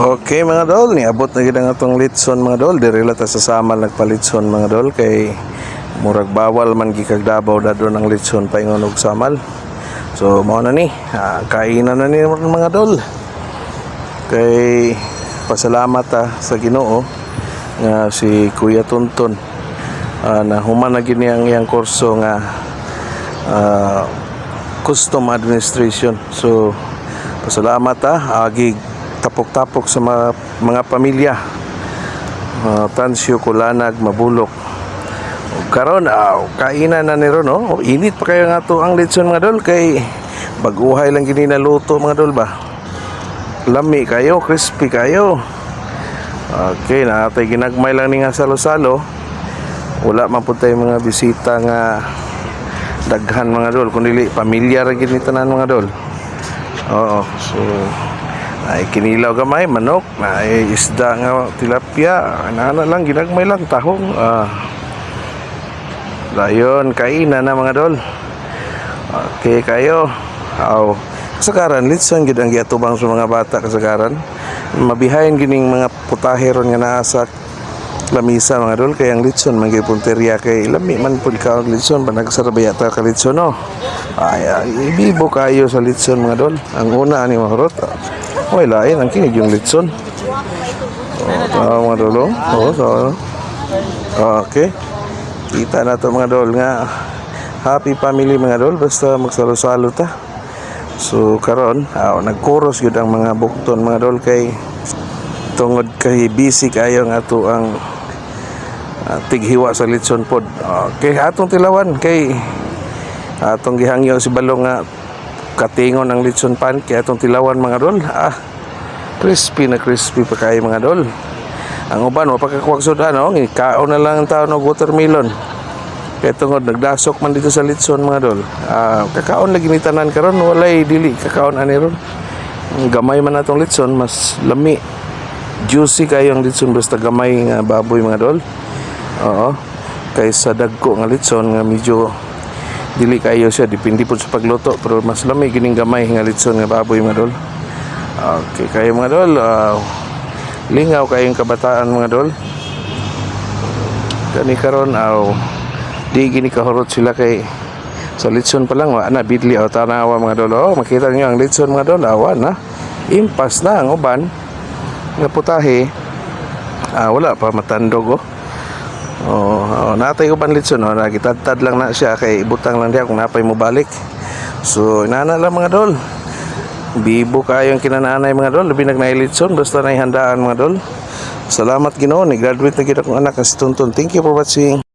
Okay mga dol, niabot na gid ang atong litson mga dol. Diri ta sa samal nagpalitson mga dol kay murag bawal man gikagdabaw da doon ang litson paingon og samal. So mao na ni, ah, kainan na ni mga dol. Kay pasalamat ta sa Ginoo nga si Kuya Tonton ah, na human na gini ang iyang kurso nga ah, custom administration. So pasalamat ta agi tapok-tapok sa mga, mga pamilya. Uh, tansyo, kulanag, mabulok. Karon aw kainan na ni ron no. O, init pa kayo nga to ang litson mga dol kay baguhay lang gini na luto mga dol ba. Lami kayo, crispy kayo. Okay, natay ginagmay lang ni nga salo-salo. Wala man po tayo mga bisita nga daghan mga dol kundi pamilya ra gid ni tanan mga dol. Oo, so ay kinilaw gamay manok, ay isda nga tilapia, ana lang ginagmay lang tahong. Ah. Dayon kainan na mga dol. Okay kayo. Aw kasagaran litson gid ang giatubang sa mga bata kasagaran. Mabihayin gining mga putaheron nga naa sa lamisa mga dol kay ang litson man gyud punteriya kay lami man pud ka ang litson ba nagsarabaya ta ka litson no ay, ay ibibo kayo sa litson mga dol ang una ani mahurot Oy, lain ang kinig yung litson. Oh, tama mga dol. oh. Oh, so, okay. Kita na to mga dol nga happy family mga dol basta magsalo-salo ta. So karon, aw nagkuros gyud ang mga bukton mga dol kay tungod kay busy kayo nga ato ang ah, tighiwa sa litson pod. Okay, atong tilawan kay atong gihangyo si balong nga katingon ang litson pan kaya atong tilawan mga dol. Ah, crispy na crispy pa kayo mga dol. Ang uban, mapakakuwag sudan, no? Kaon na lang ang tao ng watermelon. Kaya tungod, nagdasok man dito sa litson mga dol. Ah, kakaon lagi ni tanan karon walay dili kakaon ani ron. Gamay man natong litson, mas lami. Juicy kayo ang litson basta gamay nga baboy mga dol. Oo. Kaysa dagko nga litson nga medyo dili kayo siya depende po sa pagluto pero mas lami gining gamay nga litson nga baboy mga dol. Okay, kayo mga dol. ah, lingaw kayong kabataan mga dol. Kani karon aw di gini kahurot sila kay sa litson pa lang wa na bidli o tanawa mga dol. Oh, makita niyo ang litson mga dol awa na. Impas na ang uban nga putahe. Ah, wala pa matandog oh. Oh, oh natay uban litson oh, nagitadtad lang na siya kay ibutang lang diya kung napay mo balik. So, inana lang mga dol. Bibo kayo ang kinananay mga dol, labi nagnailitson, basta naihandaan mga dol. Salamat Ginoo, ni graduate na gid akong anak si Tonton. Thank you for watching.